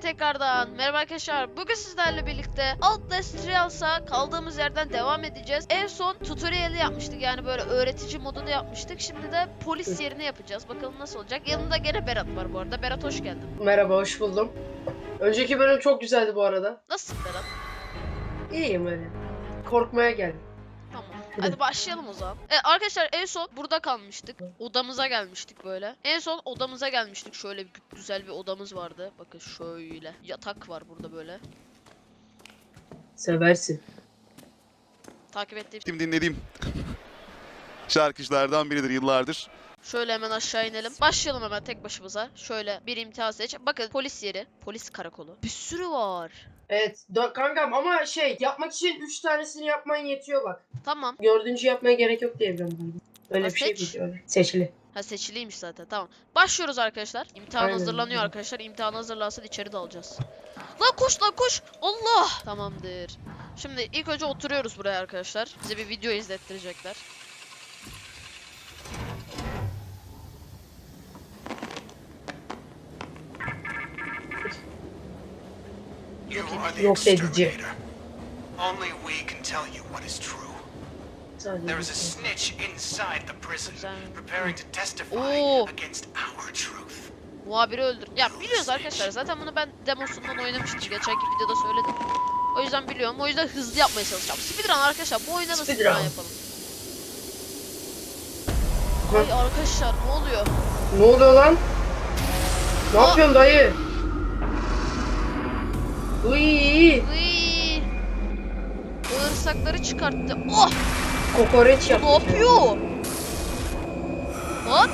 tekrardan. Merhaba arkadaşlar. Bugün sizlerle birlikte Outlast Trials'a kaldığımız yerden devam edeceğiz. En son tutorial'i yapmıştık. Yani böyle öğretici modunu yapmıştık. Şimdi de polis yerini yapacağız. Bakalım nasıl olacak. Yanında gene Berat var bu arada. Berat hoş geldin. Merhaba, hoş buldum. Önceki bölüm çok güzeldi bu arada. Nasılsın Berat? İyiyim öyle. Korkmaya geldim. Hadi başlayalım o zaman. Evet arkadaşlar en son burada kalmıştık. Odamıza gelmiştik böyle. En son odamıza gelmiştik. Şöyle bir güzel bir odamız vardı. Bakın şöyle. Yatak var burada böyle. Seversin. Takip ettiğim Şimdi dinlediğim şarkıcılardan biridir yıllardır. Şöyle hemen aşağı inelim. Başlayalım hemen tek başımıza. Şöyle bir imtihan seç. Bakın polis yeri. Polis karakolu. Bir sürü var. Evet, dö- kankam ama şey, yapmak için 3 tanesini yapman yetiyor bak. Tamam. Dördüncü yapmaya gerek yok diye biliyorum galiba. Öyle Ha, bir şey seç. biliyorum. Seçili. Ha seçiliymiş zaten. Tamam. Başlıyoruz arkadaşlar. İmtihan Aynen, hazırlanıyor arkadaşlar. İmtihan hazırlansın içeri dalacağız. Lan koş lan koş. Allah. Tamamdır. Şimdi ilk önce oturuyoruz buraya arkadaşlar. Bize bir video izlettirecekler. Yok are the Yok edici. Only we can tell you what is true. There is a şey. snitch inside the prison, preparing to testify Oo. against our truth. Muhabiri öldür. Ya biliyoruz arkadaşlar. Zaten bunu ben demosundan oynamıştım. Geçenki videoda söyledim. O yüzden biliyorum. O yüzden hızlı yapmaya çalışacağım. Speedrun arkadaşlar. Bu oyunda da speedrun yapalım. Ay arkadaşlar ne oluyor? Ne oluyor lan? Ne Aa. yapıyorsun dayı? Uy, Iiii. Bağırsakları çıkarttı. Oh! kokoreç Bu yap. ne yapıyor? Lan!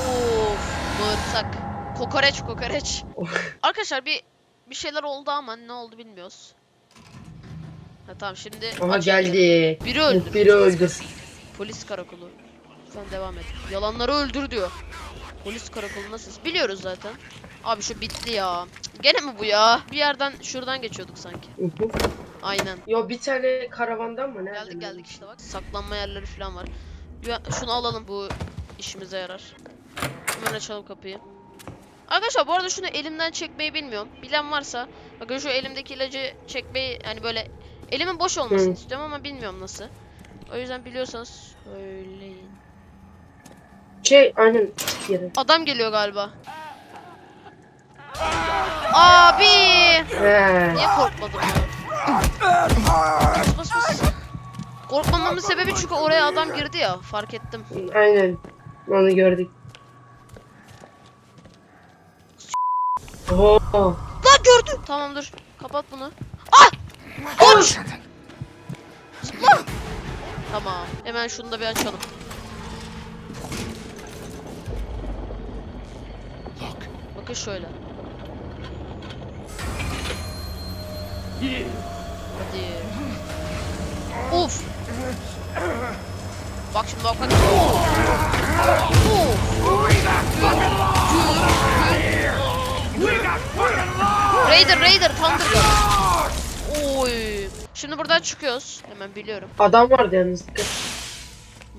Of! Bağırsak. Kokoreç kokoreç. Arkadaşlar bir bir şeyler oldu ama ne oldu bilmiyoruz. Ha tamam şimdi Aha geldi. Biri öldü. Biri öldü. Polis karakolu. Sen devam et. Yalanları öldür diyor. Polis karakoluna siz biliyoruz zaten. Abi şu bitti ya. Gene mi bu ya? Bir yerden şuradan geçiyorduk sanki. Aynen. Yo bir tane karavandan mı? Nereden Geldik geldik geldi? işte bak. Saklanma yerleri falan var. Ya, şunu alalım bu işimize yarar. Hemen açalım kapıyı. Arkadaşlar bu arada şunu elimden çekmeyi bilmiyorum. Bilen varsa bakın şu elimdeki ilacı çekmeyi hani böyle elimin boş olmasını Hı. istiyorum ama bilmiyorum nasıl. O yüzden biliyorsanız söyleyin. Şey aynen. Adam geliyor galiba. Abi! He. Niye korkmadım ya? Bas bas bas. Korkmamamın sebebi çünkü oraya adam girdi ya. Fark ettim. Aynen. Onu gördük. Oo. Lan gördü. Tamam dur. Kapat bunu. Ah! Koş! Zıpla! Tamam. Hemen şunu da bir açalım. Bakın şöyle. Hadi. Uf. Bak şimdi bak bak. Raider Raider Thunder. Oy. Şimdi buradan çıkıyoruz. Hemen biliyorum. Adam vardı yalnız.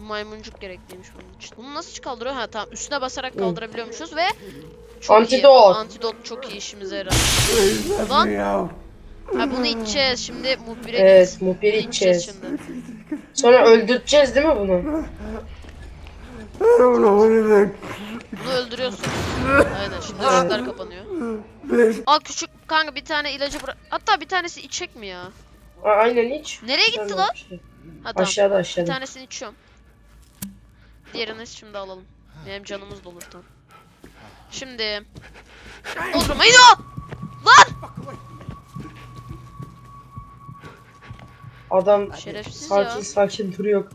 Maymuncuk gerekliymiş bunun için. Bunu nasıl kaldırıyor? Ha tamam üstüne basarak kaldırabiliyormuşuz ve çok iyi. Antidot. Antidot çok iyi işimize yarar. Lan. Ha bunu içeceğiz. Şimdi muhbire Evet, muhbiri içeceğiz şimdi. Sonra öldürteceğiz değil mi bunu? Bunu öldürüyorsun. Aynen şimdi ışıklar kapanıyor. Al küçük kanka bir tane ilacı bırak. Hatta bir tanesi içecek mi ya? A- aynen hiç. Nereye gitti lan? Ha tamam. Aşağıda Bir aşağıda. tanesini içiyorum. Diğerini şimdi alalım. Benim canımız dolur tam. Şimdi. Haydi o! Lan! Adam Şerefsiz sakin ya. sakin duruyor.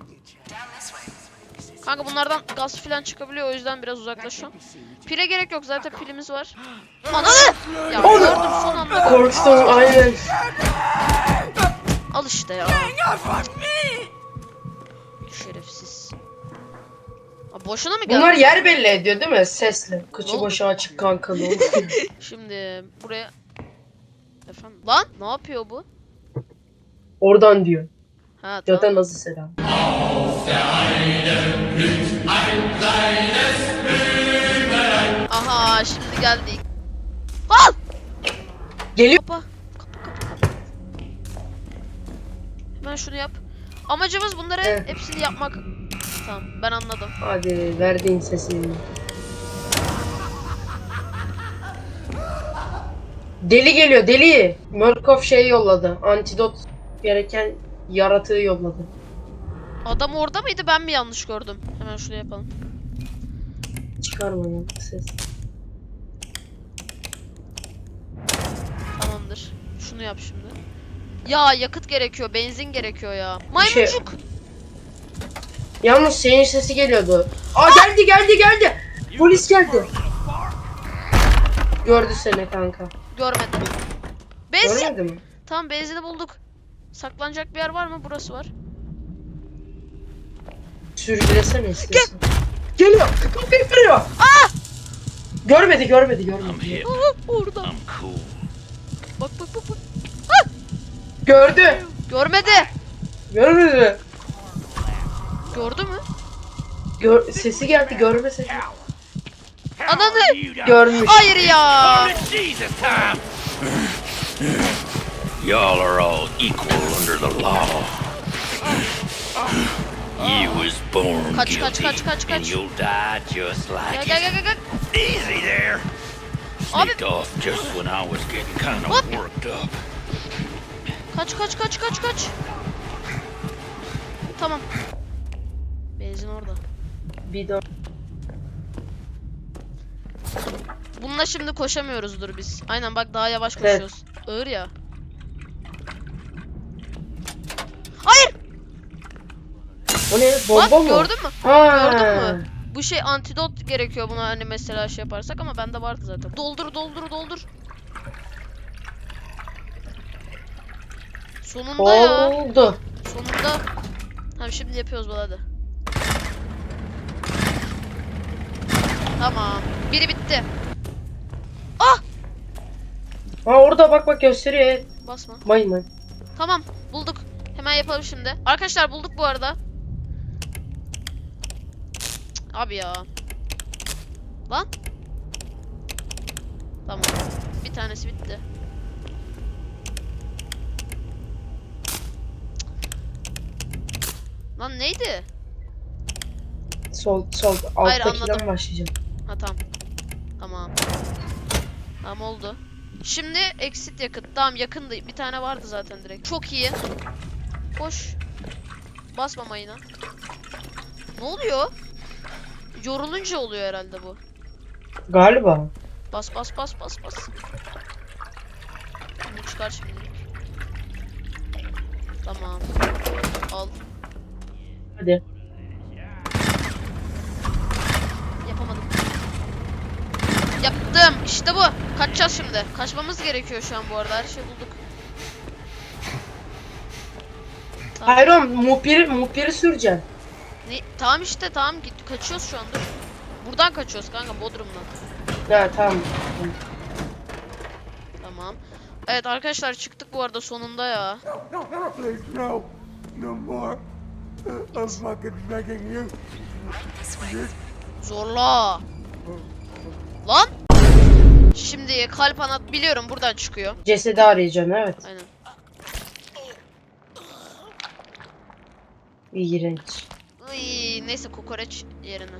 Kanka bunlardan gaz falan çıkabiliyor o yüzden biraz uzaklaşıyorum. Pile gerek yok zaten pilimiz var. Ananı! Ya gördüm son anda. Korktum aynen. Al işte ya. Şerefsiz. Aa, boşuna mı geldi? Bunlar yer belli ediyor değil mi? Sesle. Kıçı başı açık kanka ne oldu? Şimdi buraya... Efendim? Lan ne yapıyor bu? Oradan diyor. Ha tamam. nasıl selam? Aha şimdi geldik. Al! Geliyor. Kapa. Kapa kapa kapa. Hemen şunu yap. Amacımız bunları Evet. hepsini yapmak. Tamam ben anladım. Hadi verdiğin sesi. Deli geliyor deli. Murkoff şey yolladı. Antidot gereken yaratığı yolladı. Adam orada mıydı ben mi yanlış gördüm? Hemen şunu yapalım. Çıkarma ya ses. Tamamdır. Şunu yap şimdi. Ya yakıt gerekiyor, benzin gerekiyor ya. Şey- Maymuncuk. Yalnız senin sesi geliyordu. Aa geldi geldi geldi. Polis geldi. Gördü seni kanka. Görmedi. Benzin. Görmedi mi? Tamam benzini bulduk. Saklanacak bir yer var mı? Burası var. Sürgülesene istiyorsan. Geliyor. Kapıyı kırıyor. Aa! Görmedi görmedi görmedi. hip. Aha, orada. I'm cool. Bak bak bak bak. Gördü. Görmedi. Görmedi mi? Gördü mü? Gör sesi geldi görmese. Ananı. You done Görmüş. Hayır ya. Y'all are all equal under the law. You was born Kaç, guilty, kaç, kaç, kaç, and kaç. you'll die just Gel like gel it. gel gel. gel. Easy there. Abi- Sneaked off just when I was getting kind of worked up. Kaç kaç kaç kaç kaç. Tamam. Benzin orada. Bir de Bununla şimdi koşamıyoruzdur biz. Aynen bak daha yavaş Evet. koşuyoruz. Ağır ya. Hayır! O ne? Bomba Bak mı? gördün mü? Ha. Gördün mü? Bu şey antidot gerekiyor buna hani mesela şey yaparsak ama bende vardı zaten. Doldur doldur doldur. Sonunda ya. Oldu. Sonunda. Tamam şimdi yapıyoruz bunu hadi. Tamam. Biri bitti. Ha orada bak bak gösteriyor. Basma. May may. Tamam bulduk. Hemen yapalım şimdi. Arkadaşlar bulduk bu arada. Abi ya. Lan. Tamam. Bir tanesi bitti. Lan neydi? Sol sol Hayır, anladım. başlayacağım. Ha tamam. Tamam. Tamam oldu. Şimdi exit yakıt. Tamam yakındı. Bir tane vardı zaten direkt. Çok iyi. Koş. Basma mayına. Ne oluyor? Yorulunca oluyor herhalde bu. Galiba. Bas bas bas bas bas. Bunu çıkar şimdilik. Tamam. Al. Hadi. Yapamadım. Yaptım. İşte bu. Kaçacağız şimdi. Kaçmamız gerekiyor şu an bu arada. Her şeyi bulduk. Tamam. Hayır oğlum muhbiri, muhbiri süreceksin. Ne? Tamam işte tamam git kaçıyoruz şu anda. Buradan kaçıyoruz kanka Bodrum'dan. Ha tamam. Tamam. Evet arkadaşlar çıktık bu arada sonunda ya. Please, no. No more. I'm fucking begging you. Zorla. Lan. Şimdi kalp anahtarı biliyorum buradan çıkıyor. Cesedi arayacaksın evet. Aynen. İğrenç. Iy, neyse kokoreç yerine.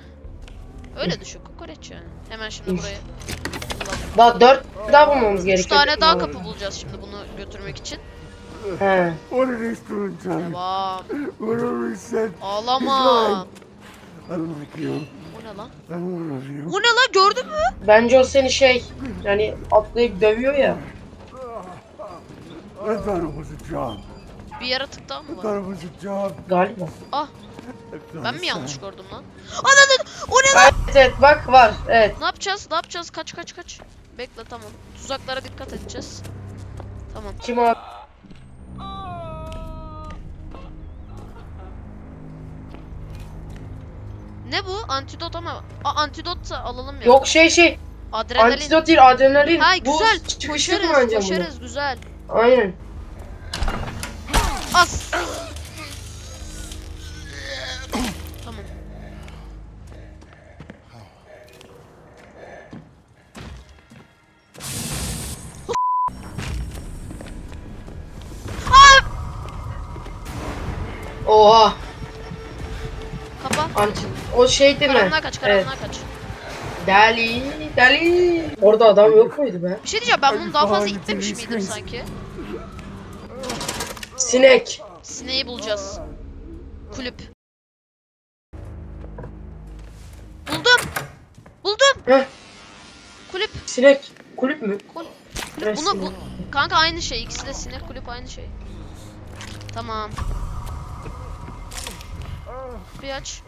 Öyle düşün kokoreç yani. Hemen şimdi burayı. kullan. Daha dört daha bulmamız Üç gerekiyor. tane daha kapı bulacağız şimdi bunu götürmek için. He. What these doing, Johnny? Devam. He said. Ağlama. I don't like you. Bu ne lan? I don't love you. Bu ne lan gördün mü? Bence o seni şey yani atlayıp dövüyor ya. I thought it was a job. Bir yaratık daha I mı var? thought it was a job. Galiba. Ah ben mi yanlış gördüm lan? Ananı o ne lan? Evet, evet bak var evet. Ne yapacağız? Ne yapacağız? Kaç kaç kaç. Bekle tamam. Tuzaklara dikkat edeceğiz. Tamam. Kim abi? Ne bu? Antidot ama. Aa, antidot da alalım ya. Yok şey şey. Adrenalin. Antidot değil adrenalin. Ha Bu güzel. çıkışta Koşarız, bunu. koşarız güzel. Aynen. As. Anti o şey değil mi? Karanlığa kaç, Evet. karanlığa kaç. Deli, deli. Orada adam yok muydu be? Bir şey diyeceğim ben bunu daha fazla gitmemiş miydim sanki? Sinek. Sineği bulacağız. Kulüp. Buldum. Buldum. Heh, Kulüp. sinek. Kulüp mü? Kul- Evet, Bunu sinek. bu kanka aynı şey. İkisi de sinek kulüp aynı şey. Tamam. Bir aç.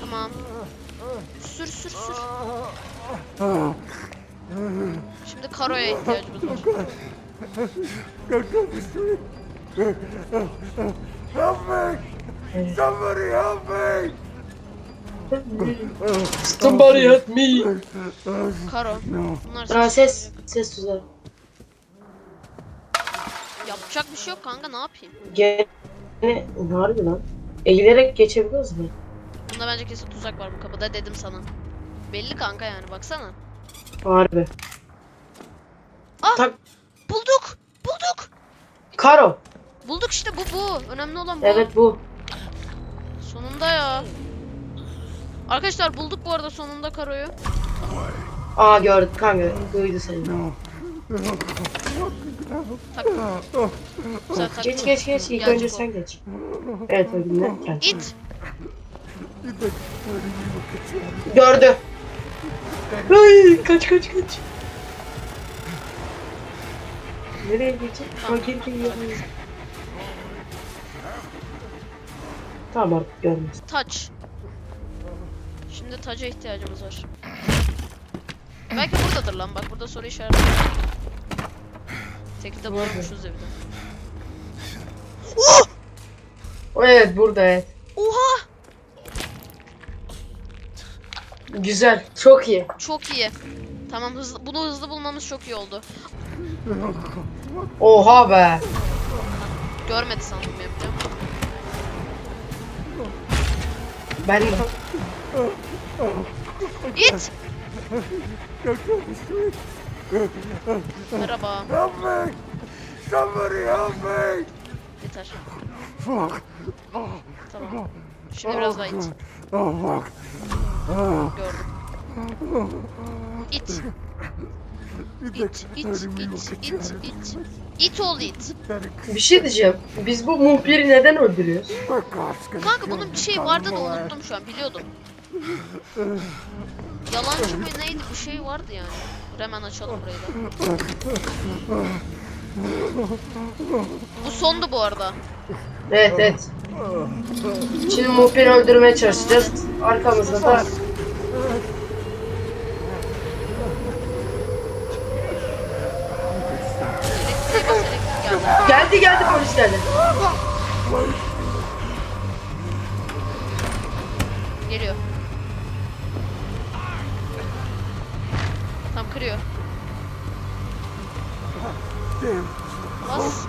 Tamam. Sür sür sür. Şimdi karoya ihtiyacımız var. Down the street. Help me! Somebody help me! Somebody help me. Karo. Bunlar Aa, ses. ses. Ses tuzağı. Yapacak bir şey yok kanka ne yapayım? Gene harbi lan. Eğilerek geçebiliyoruz mu? Bunda bence kesin tuzak var bu kapıda dedim sana. Belli kanka yani baksana. Harbi. Ah! Tak Bulduk! Bulduk! Karo. Bulduk işte bu bu. Önemli olan bu. Evet bu. Sonunda ya. Arkadaşlar bulduk bu arada sonunda Karo'yu. Aa gördüm kanka. Duydu seni. Tak. Tak. Geç geç geç. İlk önce sen geç. Evet öyle. Gel. İt. You think hurting you will get you Gördü. Ay, kaç kaç kaç. Nereye gidecek? Ha gir gir gir. Tamam artık görmez. Taç. Şimdi taca ihtiyacımız var. Belki buradadır lan bak burada soru işareti. De bulmuşuz evde. Oh! Evet burada evet. Oha! Güzel. Çok iyi. Çok iyi. Tamam hızlı, bunu hızlı bulmamız çok iyi oldu. Oha be. Görmedi sandım yapacağım. Ben İt! Merhaba. Help me! Somebody help me! Yeter. Fuck. Oh, Tamam. Şimdi biraz daha it. oh fuck. Gördüm. İt. İt, it, it, it, it. İt ol it. bir şey diyeceğim. Biz bu muhbiri neden öldürüyoruz? Kanka bunun bir şey vardı da unuttum şu an biliyordum. Yalancı mı neydi bir şey vardı yani. Hemen açalım burayı da. Bu sondu bu arada. Evet evet. Şimdi muhbiri öldürmeye çalışacağız. Arkamızda da elektrik geldi. geldi geldi polis geldi. Geliyor. Kırıyor. Bas.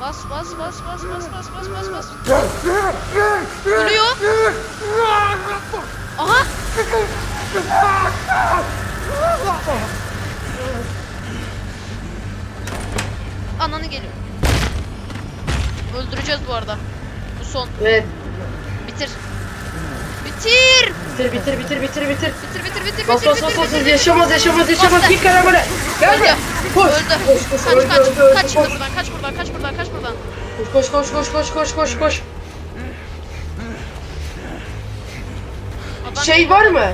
Bas bas bas bas bas bas bas bas bas. Yeah. Aha! Ananı geliyor. Öldüreceğiz bu arada. Bu son. Evet. Bitir. Bitir. Bitir bitir bitir bitir bitir. Bitir bitir Bas bitir bas bas bas bitir. yaşamaz yaşamaz yaşamaz Bastı. git karambole. Gel Öldü. Koş. Öldü. Koş koş Kaç öldü kaç. öldü öldü Kaç koş. şimdi buradan. Kaç buradan. Kaç buradan. Kaç buradan. Koş koş koş koş koş koş koş. Adam Şey var mı?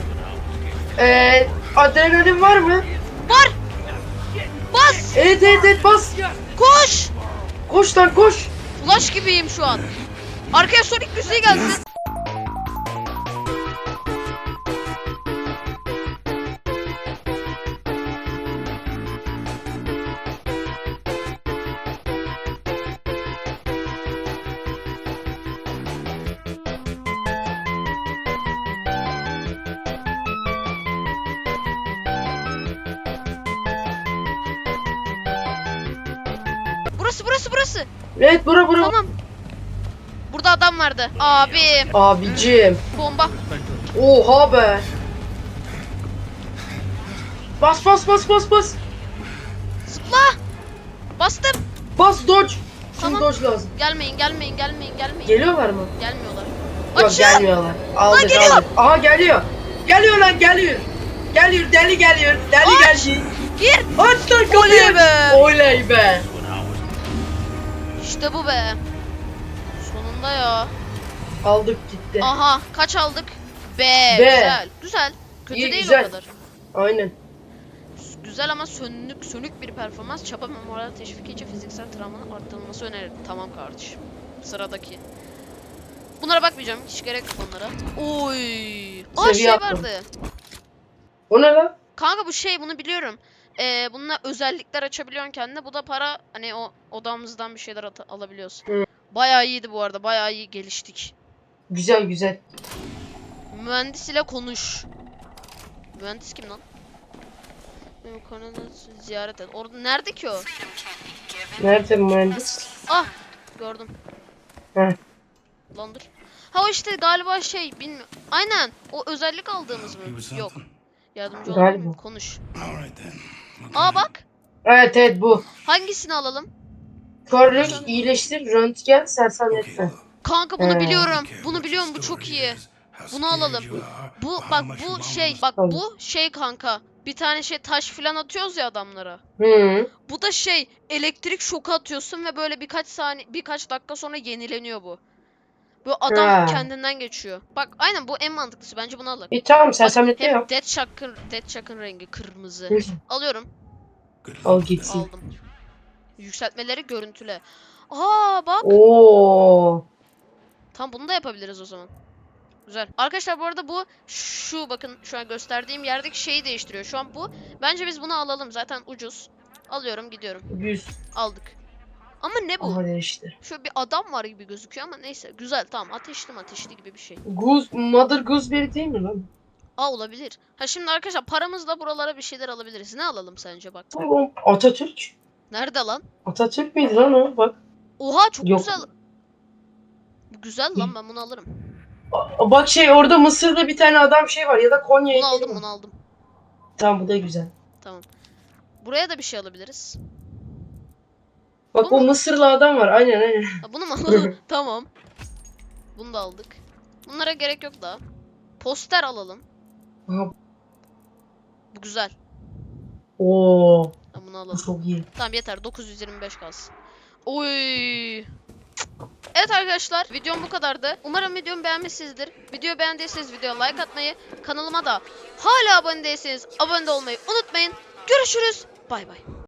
Eee adrenalin var mı? Var. Bas. Evet evet evet bas. Koş. Koş lan koş. Flash gibiyim şu an. Arkaya Sonic müziği gelsin. Burası burası. Evet bura bura. Tamam. Burada adam vardı. Abi Abicim. bomba. Oha be. Bas bas bas bas bas. Zıpla. Bastım. Bas dodge. Şimdi Tamam. dodge lazım. Gelmeyin gelmeyin gelmeyin gelmeyin. Geliyorlar mı? Gelmiyorlar. Yok Açın. gelmiyorlar. Aldık geliyor. aldık. Aha geliyor. Geliyor lan geliyor. Geliyor deli geliyor. Deli Aç. geldi. Gir. Aç lan kapıyı. Oley be. Oley be. İşte bu be. Sonunda ya. Aldık gitti. Aha kaç aldık? B. B. Güzel. Güzel. Kötü İyi, değil güzel. o kadar. Aynen. Güzel ama sönük sönük bir performans. Çaba ve moral teşviki için fiziksel travmanın arttırılması önerilir. Tamam kardeşim. Sıradaki. Bunlara bakmayacağım. Hiç gerek yok onlara. Oy. Aa Seviye şey vardı. O ne lan? Kanka bu şey bunu biliyorum. Ee, bununla özellikler açabiliyorsun kendine. Bu da para hani o odamızdan bir şeyler alabiliyoruz. Hı. Bayağı iyiydi bu arada. Bayağı iyi geliştik. Güzel güzel. Mühendis ile konuş. Mühendis kim lan? Benim Kanada ziyaret et. Orada nerede ki o? Nerede mühendis? Ah gördüm. Heh. Lan dur. Ha o işte galiba şey bilmiyorum. Aynen. O özellik aldığımız mı? Yok. Yardımcı olalım? Konuş. All right then. Aa bak. Evet evet bu. Hangisini alalım? Körlük, iyileştir, röntgen, sersemletme. Kanka bunu Ee. biliyorum. Bunu biliyorum bu çok iyi. Bunu alalım. Bu bak bu şey bak Tamam. bu şey kanka. Bir tane şey taş filan atıyoruz ya adamlara. Hı. Bu da şey elektrik şoku atıyorsun ve böyle birkaç saniye birkaç dakika sonra yenileniyor bu. Bu adam Ha. kendinden geçiyor. Bak aynen bu en mantıklısı. Bence bunu alın. İyi tamam sersemletme yok. Dead Shock'ın Dead Shock'ın rengi kırmızı. Alıyorum. Al gitsin. Aldım. Yükseltmeleri görüntüle. Aa bak. Oo. Tam bunu da yapabiliriz o zaman. Güzel. Arkadaşlar bu arada bu şu bakın şu an gösterdiğim yerdeki şeyi değiştiriyor. Şu an bu. Bence biz bunu alalım. Zaten ucuz. Alıyorum gidiyorum. 100. Aldık. Ama ne bu? Aha değişti. Şöyle bir adam var gibi gözüküyor ama neyse. Güzel tamam ateşli ateşli gibi bir şey. Goose, Mother Gooseberry değil mi lan? Aa olabilir. Ha şimdi arkadaşlar paramızla buralara bir şeyler alabiliriz. Ne alalım sence bak. Atatürk. Nerede lan? Atatürk müydü lan o? Bak. Oha çok Yok. güzel. Bu güzel lan ben bunu alırım. A- Bak şey orada Mısır'da bir tane adam şey var ya da Konya Bunu aldım bunu aldım. Tamam bu da güzel. Tamam. Buraya da bir şey alabiliriz. Bak Bu o mu? Mısırlı adam var. Aynen aynen. Ha, bunu mu alalım? tamam. Bunu da aldık. Bunlara gerek yok daha. Poster alalım. Aha. Bu güzel. Oo. Ha, bunu Bu alalım. çok iyi. Tamam yeter 925 kalsın. Oy. Evet arkadaşlar videom bu kadardı. Umarım videomu beğenmişsinizdir. Videoyu beğendiyseniz videoya like atmayı, kanalıma da hala abone değilseniz abone olmayı unutmayın. Görüşürüz. Bay bay.